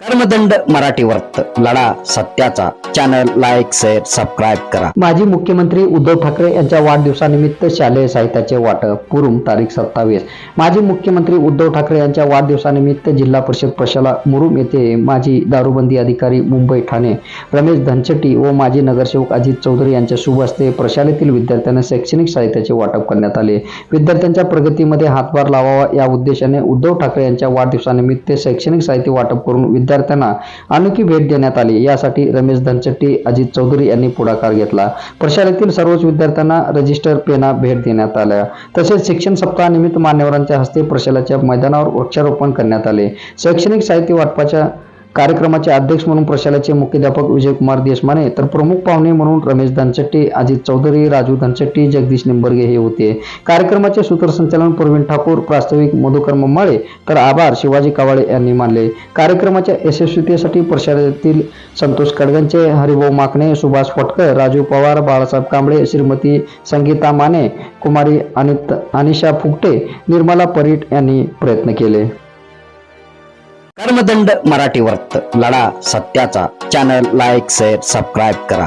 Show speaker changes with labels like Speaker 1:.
Speaker 1: कर्मदंड मराठी वर्त लढा सत्याचा. चॅनल लाईक शेअर सबस्क्राईब करा.
Speaker 2: माजी मुख्यमंत्री उद्धव ठाकरे यांच्या वाढदिवसानिमित्त शालेय साहित्याचे वाटप. पुरुम तारीख सत्तावीस. माजी मुख्यमंत्री उद्धव ठाकरे यांच्या वाढदिवसानिमित्त जिल्हा परिषद प्रशाला मुरुम येथे माजी दारूबंदी अधिकारी मुंबई ठाणे रमेश धनचटी व माजी नगरसेवक अजित चौधरी यांच्या शुभ हस्ते प्रशालेतील विद्यार्थ्यांना शैक्षणिक साहित्याचे वाटप करण्यात आले. विद्यार्थ्यांच्या प्रगतीमध्ये हातभार लावावा या उद्देशाने उद्धव ठाकरे यांच्या वाढदिवसानिमित्त शैक्षणिक साहित्य वाटप करून विद्यार्थ्यांना अनोखी भेट देण्यात आली. यासाठी रमेश धनचट्टी अजित चौधरी यांनी पुढाकार घेतला. प्रशालेतील सर्वच विद्यार्थ्यांना रजिस्टर पेना भेट देण्यात आल्या. तसेच शिक्षण सप्ताहानिमित्त मान्यवरांच्या हस्ते प्रशालाच्या मैदानावर वृक्षारोपण करण्यात आले. शैक्षणिक साहित्य वाटपाच्या कार्यक्रमाचे अध्यक्ष म्हणून प्रशालाचे मुख्याध्यापक विजयकुमार देशमाने तर प्रमुख पाहुणे म्हणून रमेश धनचट्टी अजित चौधरी राजू धनचट्टी जगदीश निंबर्गे हे होते. कार्यक्रमाचे सूत्रसंचालन प्रवीण ठाकूर प्रास्ताविक मधुकर मम्माळे तर आभार शिवाजी कावाळे यांनी मानले. कार्यक्रमाच्या यशस्वीतेसाठी प्रशालेतील संतोष कडगंचे हरिभाऊ माकणे सुभाष फटकर राजू पवार बाळासाहेब कांबळे श्रीमती संगीता माने कुमारी अनित अनिशा फुकटे निर्मला परीट यांनी प्रयत्न केले.
Speaker 1: कर्मदंड मराठी वर्त लढा सत्याचा. चॅनल लाईक शेअर सबस्क्राईब करा.